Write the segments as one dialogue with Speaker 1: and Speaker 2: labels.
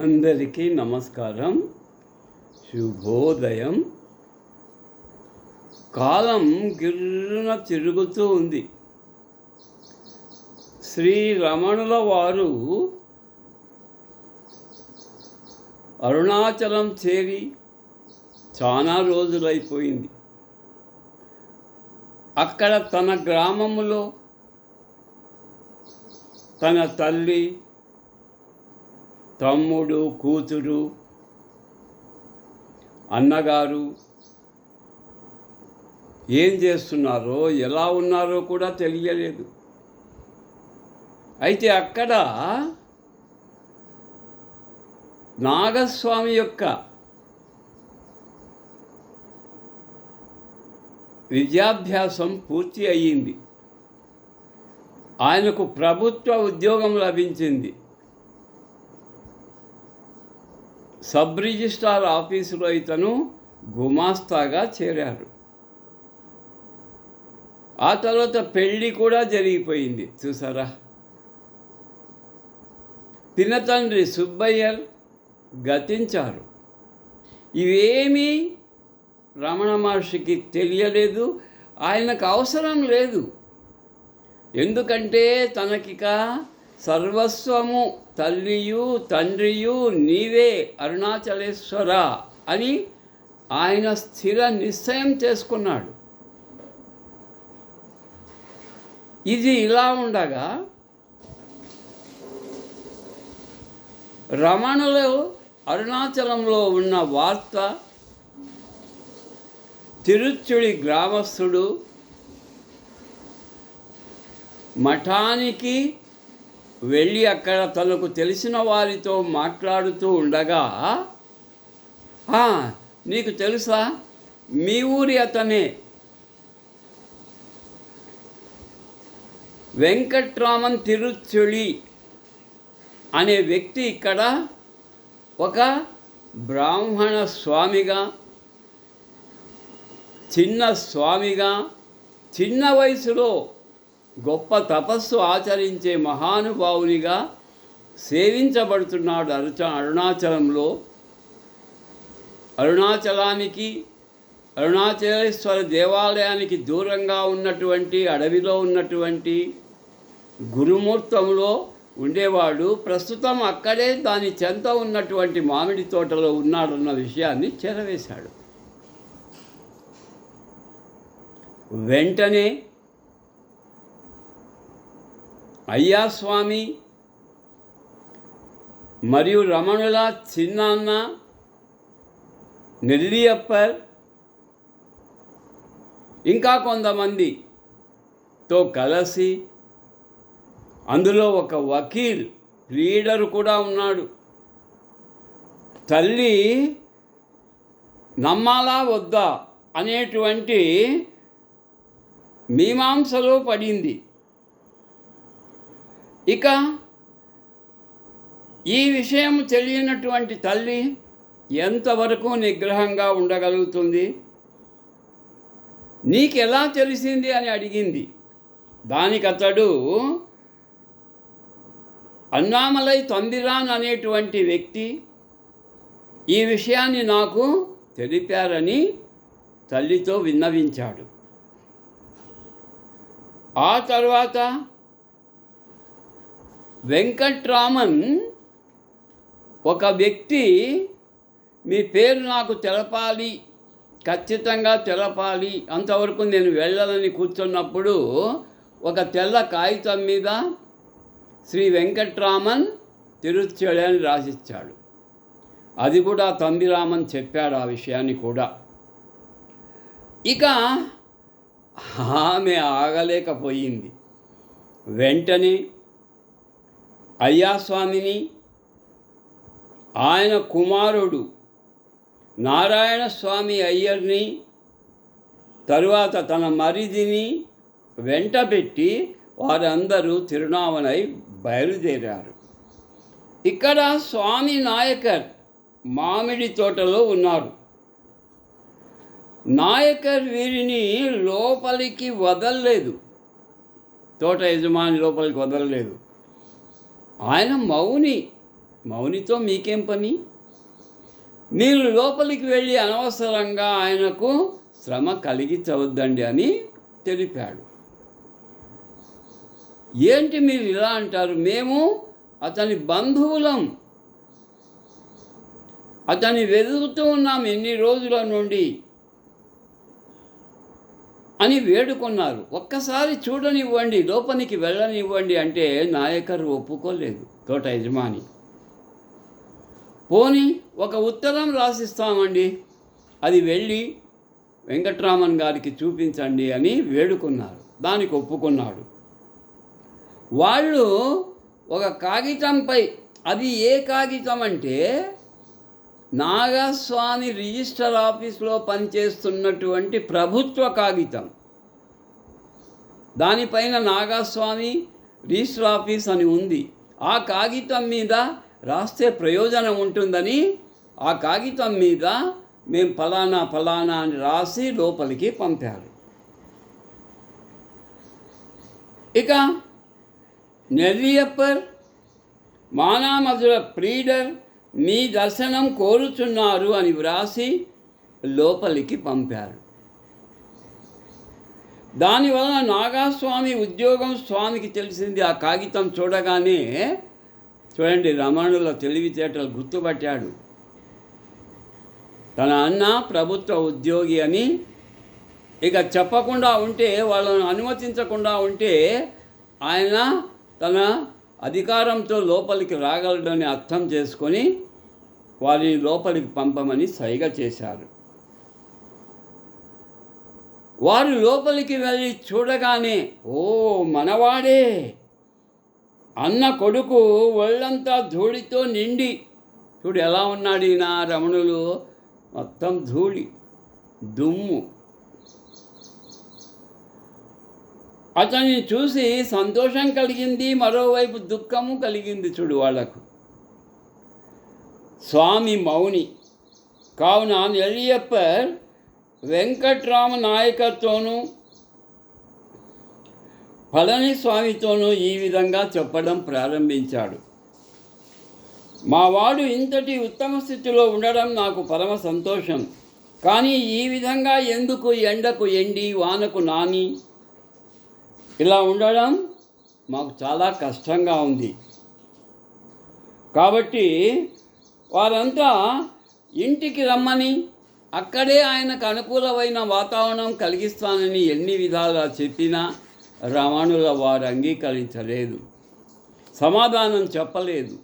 Speaker 1: అందరికీ నమస్కారం. శుభోదయం. కాలం గిర్రున తిరుగుతూ ఉంది. శ్రీ రమణుల వారు అరుణాచలం చేరి చాలా రోజులైపోయింది. అక్కడ తన గ్రామములో తన తల్లి తమ్ముడు కూతురు అన్నగారు ఏం చేస్తున్నారో ఎలా ఉన్నారో కూడా తెలియలేదు. అయితే అక్కడ నాగస్వామి యొక్క విద్యాభ్యాసం పూర్తి అయ్యింది. ఆయనకు ప్రభుత్వ ఉద్యోగం లభించింది. సబ్ రిజిస్ట్రార్ ఆఫీసులో ఇతను గుమాస్తాగా చేరారు. ఆ తర్వాత పెళ్ళి కూడా జరిగిపోయింది చూసారా? పినతండ్రి సుబ్బయ్యర్ గతించారు. ఇవేమీ రమణ మహర్షికి తెలియలేదు ఆయనకు అవసరం లేదు. ఎందుకంటే తనకిక సర్వస్వము తల్లియు తండ్రియు నీవే అరుణాచలేశ్వర అని ఆయన స్థిర నిశ్చయం చేసుకున్నాడు. ఇది ఇలా ఉండగా రమణులు అరుణాచలంలో ఉన్న వార్త తిరుచుడి గ్రామస్థుడు మఠానికి వెళ్ళి అక్కడ తనకు తెలిసిన వారితో మాట్లాడుతూ ఉండగా నీకు తెలుసా? మీ ఊరి అతనే. వెంకట్రామన్ తిరుచుళి అనే వ్యక్తి ఇక్కడ ఒక బ్రాహ్మణ స్వామిగా చిన్న స్వామిగా చిన్న వయసులో గొప్ప తపస్సు ఆచరించే మహానుభావునిగా సేవించబడుతున్నాడు అరుచ అరుణాచలంలో. అరుణాచలానికి అరుణాచలేశ్వర దేవాలయానికి దూరంగా ఉన్నటువంటి అడవిలో ఉన్నటువంటి గురుమూర్తంలో ఉండేవాడు. ప్రస్తుతం అక్కడే దాని చెంత ఉన్నటువంటి మామిడి తోటలో ఉన్నాడన్న విషయాన్ని చేరవేశాడు. వెంటనే అయ్యా స్వామి మరియు రమణుల చిన్నాన్న నెల్లియప్పర్ ఇంకా కొంతమందితో కలిసి అందులో ఒక వకీల్ లీడర్ కూడా ఉన్నాడు. తల్లి నమ్మాలా వద్దా అనేటువంటి మీమాంసలో పడింది. ఇక ఈ విషయం తెలియనటువంటి తల్లి ఎంతవరకు నిగ్రహంగా ఉండగలుగుతుంది? నీకు ఎలా తెలిసింది అని అడిగింది. దానికి అతడు అన్నామలై తందిరాన్ అనేటువంటి వ్యక్తి ఈ విషయాన్ని నాకు తెలిపారని తల్లితో విన్నవించాడు. ఆ తర్వాత వెంకట్రామన్ ఒక వ్యక్తి మీ పేరు నాకు తెలపాలి ఖచ్చితంగా తెలపాలి. అంతవరకు నేను వెళ్ళాలని కూర్చున్నప్పుడు ఒక తెల్ల కాగితం మీద శ్రీ వెంకట్రామన్ తిరుచెడి అని రాసిచ్చాడు. అది కూడా తంబిరామన్ చెప్పాడు ఆ విషయాన్ని కూడా. ఇక ఆమె ఆగలేకపోయింది. వెంటనే అయ్యాస్వామిని ఆయన కుమారుడు నారాయణ స్వామి అయ్యర్ని తరువాత తన మరిదిని వెంటబెట్టి వారందరూ తిరునామలై బయలుదేరారు. ఇక్కడ స్వామి నాయకర్ మామిడి తోటలో ఉన్నారు. నాయకర్ వీరిని లోపలికి వదలలేదు. తోట యజమాని లోపలికి వదలలేదు. ఆయన మౌని మౌనితో మీకేం పని? మీరు లోపలికి వెళ్ళి అనవసరంగా ఆయనకు శ్రమ కలిగించవద్దండి అని తెలిపాడు. ఏంటి మీరు ఇలా అంటారు? మేము అతని బంధువులం. అతన్ని వెతుకుతూ ఉన్నాం ఎన్ని రోజుల నుండి? అని వేడుకున్నారు. ఒక్కసారి చూడనివ్వండి లోపలికి వెళ్ళనివ్వండి అంటే నాయకరు ఒప్పుకోలేదు తోట యజమాని. పోని ఒక ఉత్తరం రాసిస్తామండి. అది వెళ్ళి వెంకట్రామన్ గారికి చూపించండి అని వేడుకున్నారు. దానికి ఒప్పుకున్నాడు. వాళ్ళు ఒక కాగితంపై అది ఏ కాగితం అంటే నాగస్వామి రిజిస్టర్ ఆఫీస్లో పనిచేస్తున్నటువంటి ప్రభుత్వ కాగితం. దానిపైన నాగస్వామి రిజిస్టర్ ఆఫీస్ అని ఉంది. ఆ కాగితం మీద రాస్తే ప్రయోజనం ఉంటుందని ఆ కాగితం మీద మేము ఫలానా ఫలానా అని రాసి లోపలికి పంపారు. ఇక నెల్లియప్పర్ మానామధుర ప్రీడర్ మీ దర్శనం కోరుచున్నారు అని వ్రాసి లోపలికి పంపారు. దానివలన నాగాస్వామి ఉద్యోగం స్వామికి తెలిసింది. ఆ కాగితం చూడగానే చూడండి రమణుల తెలివితేటలు గుర్తుపట్టాడు. తన అన్న ప్రభుత్వ ఉద్యోగి అని ఇక చెప్పకుండా ఉంటే వాళ్ళను అనుమతించకుండా ఉంటే ఆయన తన అధికారంతో లోపలికి రాగలడని అర్థం చేసుకొని వారిని లోపలికి పంపమని సైగ చేశారు. వారు లోపలికి వెళ్ళి చూడగానే ఓ మనవాడే! అన్న కొడుకు ఒళ్ళంతా ధూళితో నిండి. చూడు ఎలా ఉన్నాడు ఈయన రమణులు. మొత్తం ధూళి దుమ్ము. అతన్ని చూసి సంతోషం కలిగింది మరోవైపు దుఃఖము కలిగింది చూడు వాళ్ళకు. స్వామి మౌని. కావున నెల్లియప్పర్ వెంకట్రామ నాయకత్వను పళనిస్వామితోనూ ఈ విధంగా చెప్పడం ప్రారంభించాడు. మా వాడు ఇంతటి ఉత్తమ స్థితిలో ఉండడం నాకు పరమ సంతోషం. కానీ ఈ విధంగా ఎందుకు ఎండకు ఎండి వానకు నాని? ఇలా ఉండడం మాకు చాలా కష్టంగా ఉంది. కాబట్టి వారంతా ఇంటికి రమ్మని అక్కడే ఆయనకు అనుకూలమైన వాతావరణం కలిగిస్తానని ఎన్ని విధాలుగా చెప్పినా రమణుల వారు అంగీకరించలేదు. సమాధానం చెప్పలేదు.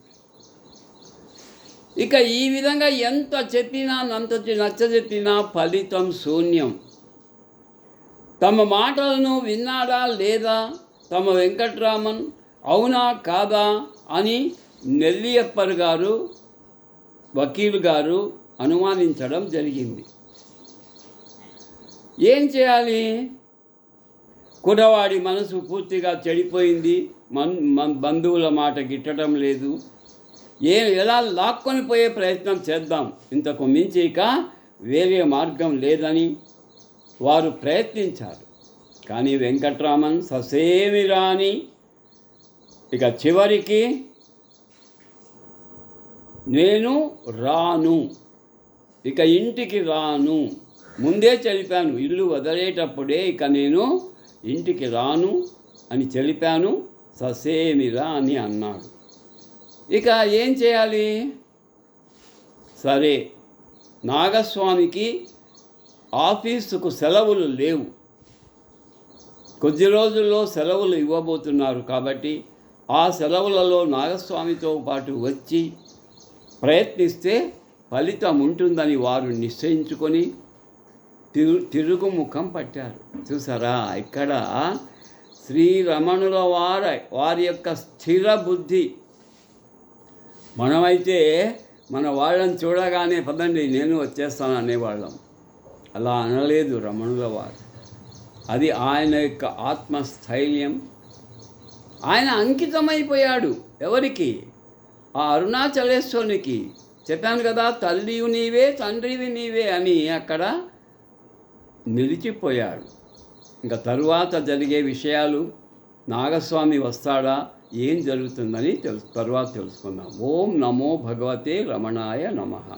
Speaker 1: ఇక ఈ విధంగా ఎంత చెప్పినా నంత నచ్చజెప్పినా ఫలితం శూన్యం. తమ మాటలను విన్నాడా లేదా తమ వెంకట్రామన్ అవునా కాదా అని నెల్లియప్పర్ గారు వకీలు గారు అనుమానించడం జరిగింది. ఏం చేయాలి? కుడవాడి మనసు పూర్తిగా చెడిపోయింది. మన్ బంధువుల మాట గిట్టడం లేదు. ఏ ఎలా లాక్కొని పోయే ప్రయత్నం చేద్దాం. ఇంతకు మించి ఇక వేరే మార్గం లేదని వారు ప్రయత్నించారు. కానీ వెంకట్రామన్ ససేమి రాని ఇక చివరికి నేను రాను. ఇక ఇంటికి రాను. ముందే చలిపాను ఇల్లు వదిలేటప్పుడే ఇక నేను ఇంటికి రాను అని చలిపాను ససేమిరా అని అన్నాడు. ఇక ఏం చేయాలి? సరే నాగస్వామికి ఆఫీసుకు సెలవులు లేవు. కొద్ది రోజుల్లో సెలవులు ఇవ్వబోతున్నారు కాబట్టి ఆ సెలవులలో నాగస్వామితో పాటు వచ్చి ప్రయత్నిస్తే ఫలితం ఉంటుందని వారు నిశ్చయించుకొని తిరు తిరుగుముఖం పట్టారు. చూసారా? ఇక్కడ శ్రీరమణుల వార వారి యొక్క స్థిర బుద్ధి. మనమైతే మన వాళ్ళని చూడగానే పదండి నేను వచ్చేస్తాను అనేవాళ్ళం. అలా అనలేదు రమణుల వారు. అది ఆయన యొక్క ఆత్మస్థైర్యం. ఆయన అంకితమైపోయాడు ఎవరికి? ఆ అరుణాచలేశ్వరునికి చెప్పాను కదా తల్లివి నీవే తండ్రివి నీవే అని అక్కడ నిలిచిపోయాడు. ఇంకా తరువాత జరిగే విషయాలు నాగస్వామి వస్తాడా ఏం జరుగుతుందని తెలుసు తర్వాత తెలుసుకుందాం. ఓం నమో భగవతే రమణాయ నమః.